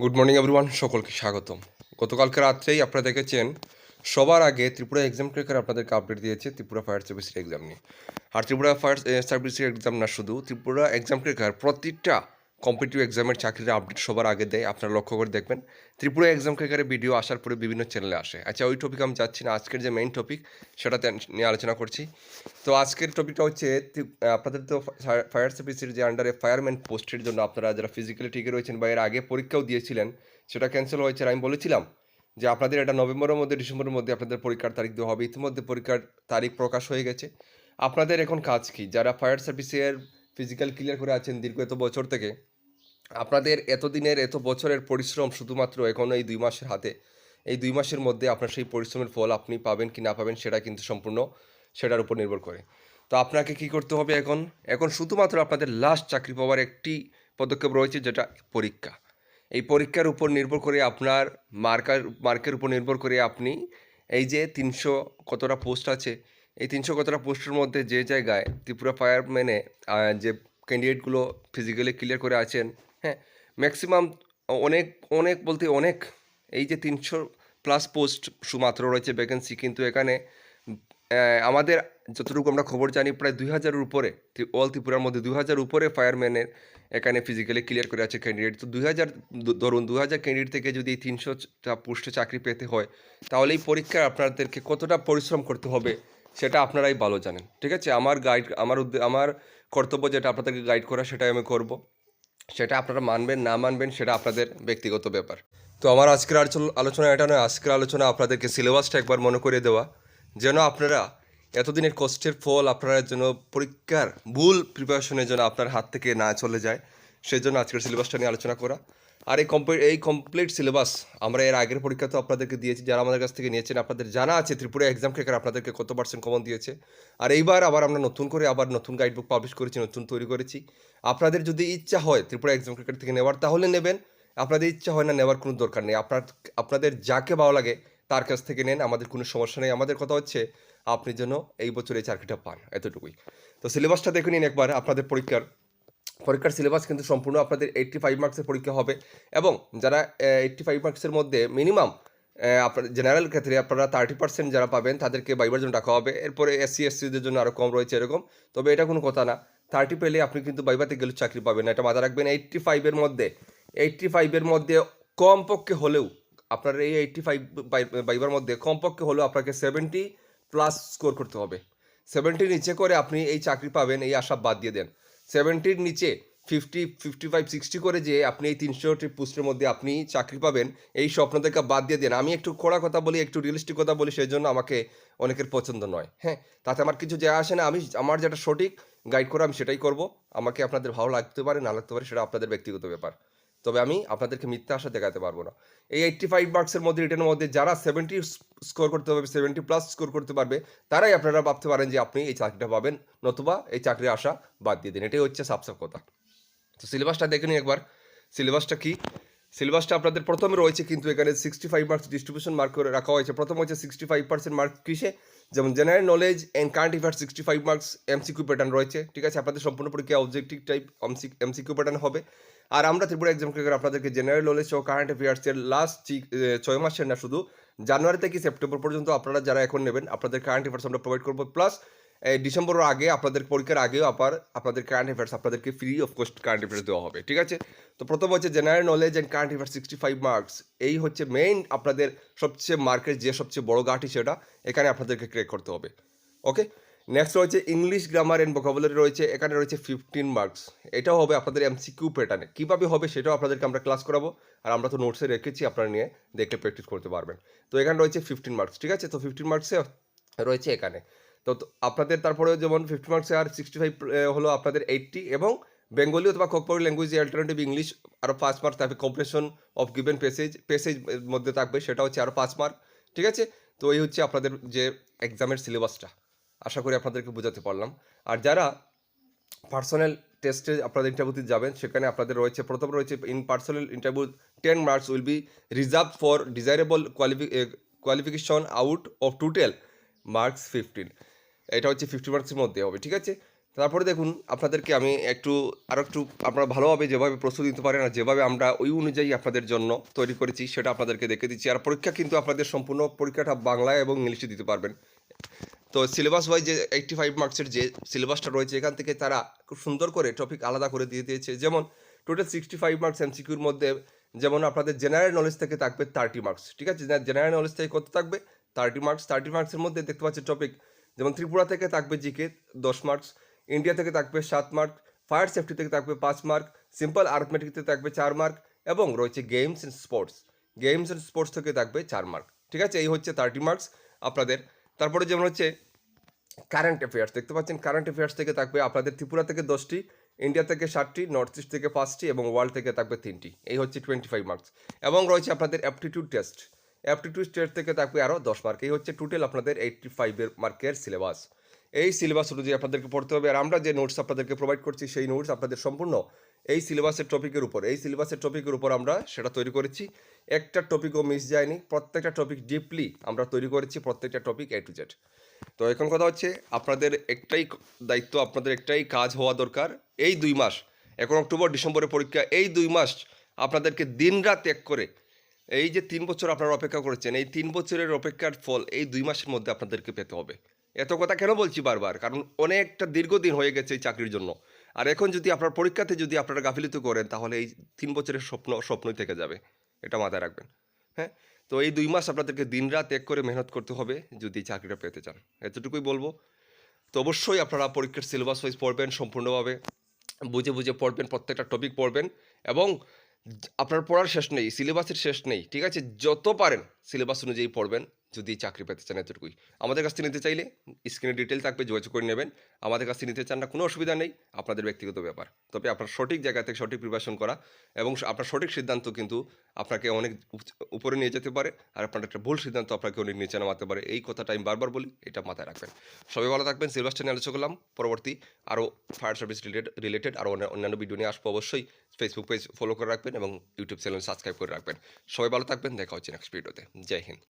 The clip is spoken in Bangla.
গুড মর্নিং এভরিওয়ান সকলকে স্বাগতম। গতকালকে রাত্রেই আপনারা দেখেছেন, সবার আগে ত্রিপুরা এক্সাম ক্রেকার আপনাদেরকে আপডেট দিয়েছে, ত্রিপুরা ফায়ার সার্ভিসের এক্সাম নিয়ে। আর ত্রিপুরা ফায়ার সার্ভিসের এক্সাম না শুধু, ত্রিপুরা এক্সাম ক্রেকার প্রতিটা কম্পিটিটিভ এক্সামের চাকরির আপডেট সবার আগে দেয়, আপনারা লক্ষ্য করে দেখবেন। ত্রিপুরা এক্সাম ট্রেকারের ভিডিও আসার পরে বিভিন্ন চ্যানেলে আসে। আচ্ছা ওই টপিক আমি যাচ্ছি না, আজকের যে মেইন টপিক সেটাতে নিয়ে আলোচনা করছি। তো আজকের টপিকটা হচ্ছে আপনাদের তো ফায়ার সার্ভিসের যে আন্ডারে ফায়ারম্যান পোস্টের জন্য আপনারা যারা ফিজিক্যালি ঠিকই রয়েছেন বা এর আগে পরীক্ষাও দিয়েছিলেন, সেটা ক্যান্সেল হয়েছে। আর আমি বলেছিলাম যে আপনাদের এটা নভেম্বরের মধ্যে, ডিসেম্বরের মধ্যে আপনাদের পরীক্ষার তারিখ দেওয়া হবে। ইতিমধ্যে পরীক্ষার তারিখ প্রকাশ হয়ে গেছে। আপনাদের এখন কাজ কি? যারা ফায়ার সার্ভিসের ফিজিক্যাল ক্লিয়ার করে আছেন দীর্ঘ এত বছর থেকে আপনাদের এতদিনের, এত বছরের পরিশ্রম শুধুমাত্র এখন এই দুই মাসের হাতে, এই দুই মাসের মধ্যে আপনার সেই পরিশ্রমের ফল আপনি পাবেন কি না পাবেন সেটা কিন্তু সম্পূর্ণ সেটার উপর নির্ভর করে। তো আপনাকে কি করতে হবে এখন? এখন শুধুমাত্র আপনাদের লাস্ট চাকরি পাওয়ার একটি পদক্ষেপ রয়েছে যেটা পরীক্ষা। এই পরীক্ষার উপর নির্ভর করে আপনার মার্কার, মার্কের উপর নির্ভর করে আপনি এই যে তিনশো কতটা পোস্ট আছে, এই তিনশো কতটা পোস্টের মধ্যে যে জায়গায় ত্রিপুরা ফায়ারম্যানে যে ক্যান্ডিডেটগুলো ফিজিক্যালি ক্লিয়ার করে আছেন হ্যাঁ ম্যাক্সিমাম অনেক অনেক বলতে অনেক, এই যে তিনশো প্লাস পোস্ট শুধুমাত্র রয়েছে ভ্যাকেন্সি কিন্তু এখানে আমাদের যতটুকু আমরা খবর জানি প্রায় দুই হাজারের উপরে অল ত্রিপুরার মধ্যে দুই হাজার উপরে ফায়ারম্যানের এখানে ফিজিক্যালি ক্লিয়ার করে আছে ক্যান্ডিডেট তো দুই হাজার ধরুন দু হাজার ক্যান্ডিডেট থেকে যদি এই তিনশোটা পোস্টে চাকরি পেতে হয়, তাহলে এই পরীক্ষায় আপনাদেরকে কতটা পরিশ্রম করতে হবে সেটা আপনারাই ভালো জানেন। ঠিক আছে? আমার গাইড আমার আমার কর্তব্য যেটা আপনাদেরকে গাইড করা, সেটাই আমি করব। সেটা আপনারা মানবেন, না মানবেন, সেটা আপনাদের ব্যক্তিগত ব্যাপার। তো আমার আজকের আলোচনা এটা নয়, আজকের আলোচনা আপনাদেরকে সিলেবাসটা একবার মনে করিয়ে দেওয়া। যেন আপনারা এতদিনের কষ্টের ফল আপনারা যেন পরীক্ষার ভুল প্রিপারেশনের জন্য আপনার হাত থেকে না চলে যায় সেই জন্য আজকের সিলেবাসটা নিয়ে আলোচনা করা। আর এই কমপ্লিট এই কমপ্লিট সিলেবাস আমরা এর আগের পরীক্ষা তো আপনাদেরকে দিয়েছি, যারা আমাদের কাছ থেকে নিয়েছেন আপনাদের জানা আছে, ত্রিপুরা এক্সাম ক্রেকার আপনাদেরকে কত পার্সেন্ট কমন দিয়েছে। আর এইবার আবার আমরা নতুন করে আবার নতুন গাইড বুক পাবলিশ করেছি, নতুন তৈরি করেছি। আপনাদের যদি ইচ্ছা হয় ত্রিপুরা এক্সাম ক্রিকেট থেকে নেওয়ার, তাহলে নেবেন। আপনাদের ইচ্ছা হয় না নেওয়ার কোনো দরকার নেই। আপনার, আপনাদের যাকে ভালো লাগে, তার কাছ থেকে নেন, আমাদের কোনো সমস্যা নেই। আমাদের কথা হচ্ছে, আপনি যেন এই বছর এই চাকরিটা পান, এতটুকুই। তো সিলেবাসটা দেখে নিন একবার, আপনাদের পরীক্ষার। পরীক্ষার সিলেবাস কিন্তু সম্পূর্ণ আপনাদের এইট্টি ফাইভ মার্কসের পরীক্ষা হবে এবং যারা এইট্টি ফাইভ মার্কসের মধ্যে মিনিমাম আপনার জেনারেল ক্ষেত্রে আপনারা থার্টি পার্সেন্ট যারা পাবেন তাদেরকে বাইবার জন্য ডাকা হবে। এরপরে এসসি এসসিদের জন্য আরও কম রয়েছে এরকম। তবে এটা কোনো কথা না। থার্টি পেলে আপনি কিন্তু বাইবাতে গেলে চাকরি পাবেন না। এটা মাথা রাখবেন এইট্টি ফাইভের মধ্যে এইট্টি ফাইভের মধ্যে কমপক্ষে হলেও আপনার এই এইট্টি ফাইভ বাইবার মধ্যে কমপক্ষে হলেও আপনাকে সেভেন্টি প্লাস স্কোর করতে হবে। সেভেন্টির নিচে করে আপনি এই চাকরি পাবেন, এই আশা বাদ দিয়ে দেন। সেভেন্টির নিচে ফিফটি ফিফটি ফাইভ সিক্সটি করে যে আপনি এই তিনশোটি পোস্টের মধ্যে আপনি চাকরি পাবেন, এই স্বপ্ন থেকে বাদ দিয়ে দেন। আমি একটু খোড়া কথা বলি, একটু রিয়েলিস্টিক কথা বলি সেই জন্য আমাকে অনেকের পছন্দ নয়। হ্যাঁ তাতে আমার কিছু যায় আসে না। আমি আমার যেটা সঠিক গাইড করা আমি সেটাই করব। আমাকে আপনাদের ভালো লাগতে পারে, না লাগতে পারে সেটা আপনাদের ব্যক্তিগত ব্যাপার। তবে আমি আপনাদেরকে মিথ্যা আশা দেখাতে পারব না। এই এইট্টি ফাইভ মার্কসের মধ্যে রিটার্নের মধ্যে যারা সেভেন্টি স্কোর করতে পারবে সেভেন্টি প্লাস স্কোর করতে পারবে, তারাই আপনারা ভাবতে পারেন যে আপনি এই চাকরিটা পাবেন, নতুবা এই চাকরির আশা বাদ দিয়ে দিন। এটাই হচ্ছে সাপসাপ কথা। তো সিলেবাসটা দেখে একবার। সিলেবাসটা কি? সিলেবাসটা আপনাদের প্রথমে রয়েছে, কিন্তু এখানে sixty five marks distribution mark করে রাখা হয়েছে। প্রথম হচ্ছে সিক্সটি ফাইভ পার্সেন্ট মার্ক কিসে? যেমন general knowledge and current affairs sixty five marks MCQ pattern রয়েছে, ঠিক আছে? আপনাদের সম্পূর্ণ পরীক্ষা অবজেক্টিভ টাইপ এমসিকিউ প্যাটার্ন হবে। আর আমরা ত্রিপুরা এক্সাম ক্রিকেট আপনাদেরকে জেনারেল নলেজ ও কারেন্ট অ্যাফেয়ার্সের লাস্ট ছয় মাসের না, শুধু জানুয়ারি থেকে সেপ্টেম্বর পর্যন্ত আপনারা যারা এখন নেবেন, আপনাদের কারেন্ট অ্যাফেয়ার্স আমরা প্রোভাইড করব। প্লাস ডিসেম্বরের আগে, আপনাদের পরীক্ষার আগেও আবার আপনাদের কারেন্ট অ্যাফেয়ার্স আপনাদেরকে free of cost current affairs দেওয়া হবে, ঠিক আছে? তো প্রথম হচ্ছে general knowledge and current affairs sixty five marks এই হচ্ছে মেইন আপনাদের সবচেয়ে মার্কের যে সবচেয়ে বড় গাঠি সেটা, এখানে আপনাদেরকে ক্রেক করতে হবে ওকে নেক্সট রয়েছে ইংলিশ গ্রামার অ্যান্ড ভোকাবুলারি রয়েছে, এখানে রয়েছে ফিফটিন মার্কস এটাও হবে আপনাদের এমসিকিউ প্যাটার্নে কীভাবে হবে সেটাও আপনাদেরকে আমরা ক্লাস করাবো, আর আমরা তো নোটসে রেখেছি, আপনারা নিয়ে দেখে প্র্যাকটিস করতে পারবেন। তো এখানে রয়েছে ফিফটিন মার্কস ঠিক আছে? তো ফিফটিন মার্কসে রয়েছে এখানে। তো আপনাদের তারপরেও যেমন ফিফটি মার্কসে আর সিক্সটি ফাইভ হলো আপনাদের এইটটি এবং বেঙ্গলি অথবা ককপরি ল্যাঙ্গুয়েজ অ্যাল্টারনেটিভ ইংলিশ আরও পাঁচ মার্ক থাকবে। Comprehension of given passage passage মধ্যে থাকবে, সেটা হচ্ছে আরও পাঁচ মার্ক ঠিক আছে? তো এই হচ্ছে আপনাদের যে এক্সামের সিলেবাসটা আশা করি আপনাদেরকে বোঝাতে পারলাম। আর যারা পার্সোনাল টেস্টে আপনাদের ইন্টারভিউতে যাবেন, সেখানে আপনাদের রয়েছে, প্রথম রয়েছে in personal interview ten marks will be reserve for desirable quali qualification out of total marks fifteen এটা হচ্ছে ফিফটি মার্কসের মধ্যে হবে, ঠিক আছে? তারপরে দেখুন, আপনাদেরকে আমি একটু আরও একটু আপনারা ভালোভাবে যেভাবে প্রস্তুতি নিতে পারেন আর যেভাবে আমরা ওই অনুযায়ী আপনাদের জন্য তৈরি করেছি, সেটা আপনাদেরকে দেখে দিচ্ছি। আর পরীক্ষা কিন্তু আপনাদের সম্পূর্ণ পরীক্ষাটা বাংলায় এবং ইংলিশে দিতে পারবেন। তো সিলেবাস ওয়াইজ যে এইটটি ফাইভ মার্কসের যে সিলেবাসটা রয়েছে, এখান থেকে তারা খুব সুন্দর করে টপিক আলাদা করে দিয়ে দিয়েছে। যেমন টোটাল সিক্সটি ফাইভ মার্কস এমসিকিউর মধ্যে, যেমন আপনাদের জেনারেল নলেজ থেকে থাকবে থার্টি মার্কস ঠিক আছে? জেনারেল নলেজ থেকে কত থাকবে? থার্টি মার্কস থার্টি মার্কসের মধ্যে দেখতে পাচ্ছি টপিক যেমন ত্রিপুরা থেকে থাকবে জিকে দশ মার্কস, ইন্ডিয়া থেকে থাকবে সাত মার্ক ফায়ার সেফটি থেকে থাকবে পাঁচ মার্ক সিম্পল আর্থমেটিক থেকে থাকবে চার মার্ক এবং রয়েছে games and sports games and sports থেকে থাকবে চার মার্ক ঠিক আছে? এই হচ্ছে থার্টি মার্কস আপনাদের। তারপরে যেমন হচ্ছে কারেন্ট অ্যাফেয়ার্স দেখতে পাচ্ছেন কারেন্ট অ্যাফেয়ার্স থেকে থাকবে আপনাদের ত্রিপুরা থেকে দশটি, ইন্ডিয়া থেকে ষাটটি নর্থ ইস্ট থেকে পাঁচটি এবং ওয়ার্ল্ড থেকে থাকবে তিনটি। এই হচ্ছে টোয়েন্টি ফাইভ মার্কস। এবং রয়েছে আপনাদের অ্যাপটিটিউড টেস্ট অ্যাপটিটিউড টেস্ট থেকে থাকবে আরও দশ মার্ক এই হচ্ছে টোটাল আপনাদের এইটটি ফাইভের মার্কের সিলেবাস এই সিলেবাস অনুযায়ী আপনাদেরকে পড়তে হবে। আর আমরা যে নোটস আপনাদেরকে প্রোভাইড করছি, সেই নোটস আপনাদের সম্পূর্ণ এই সিলেবাসের টপিকের উপর, এই সিলেবাসের টপিকের উপর আমরা সেটা তৈরি করেছি। একটা টপিকও মিস যায়নি। প্রত্যেকটা টপিক ডিপলি আমরা তৈরি করেছি প্রত্যেকটা টপিক এ টু জেড তো এখন কথা হচ্ছে, আপনাদের একটাই দায়িত্ব, আপনাদের একটাই কাজ হওয়া দরকার। এই দুই মাস, এখন অক্টোবর, ডিসেম্বরের পরীক্ষা, এই দুই মাস আপনাদেরকে দিনরাত এক করে এই যে তিন বছর আপনারা অপেক্ষা করেছেন, এই তিন বছরের অপেক্ষার ফল এই দুই মাসের মধ্যে আপনাদেরকে পেতে হবে। এত কথা কেন বলছি বারবার? কারণ অনেকটা দীর্ঘদিন হয়ে গেছে এই চাকরির জন্য। আর এখন যদি আপনার পরীক্ষাতে যদি আপনারা গাফিলিত করেন, তাহলে এই তিন বছরের স্বপ্ন, স্বপ্নই থেকে যাবে। এটা মাথায় রাখবেন। হ্যাঁ? তো এই দুই মাস আপনাদেরকে দিনরাত এক করে মেহনত করতে হবে যদি চাকরিটা পেতে চান। এতটুকুই বলব। তো অবশ্যই আপনারা পরীক্ষার সিলেবাস ওয়াইজ পড়বেন সম্পূর্ণভাবে। বুঝে বুঝে পড়বেন, প্রত্যেকটা টপিক পড়বেন এবং আপনার পড়ার শেষ নেই সিলেবাসের শেষ নেই ঠিক আছে? যত পারেন সিলেবাস অনুযায়ী পড়বেন। যদি চাকরি পেতে চান এতটুকুই। আমাদের কাছ থেকে নিতে চাইলে স্ক্রিনে ডিটেল থাকবে, যোগাযোগ করে নেবেন। আমাদের কাছ থেকে নিতে চান না, কোনো অসুবিধা নেই। আপনাদের ব্যক্তিগত ব্যাপার। তবে আপনার সঠিক জায়গা থেকে সঠিক প্রিপারেশন করা এবং আপনার সঠিক সিদ্ধান্ত কিন্তু আপনাকে অনেক উপরে নিয়ে যেতে পারে আর আপনার একটা ভুল সিদ্ধান্ত আপনাকে অনেক নিচে নামাতে পারে। এই কথাটা আমি বারবার বলি, এটা মাথায় রাখবেন। সবাই ভালো থাকবেন। সিলেবাসটা নিয়ে আলোচনা করলাম। পরবর্তী আরও ফায়ার সার্ভিস রিলেটেড রিলেটেড আরও অন্যান্য ভিডিও নিয়ে আসব অবশ্যই। ফেসবুক পেজ ফলো করে রাখবেন এবং ইউটিউব চ্যানেল সাবস্ক্রাইব করে রাখবেন। সবাই ভালো থাকবেন। দেখা হচ্ছে নেক্সট ভিডিওতে জয় হিন্দ।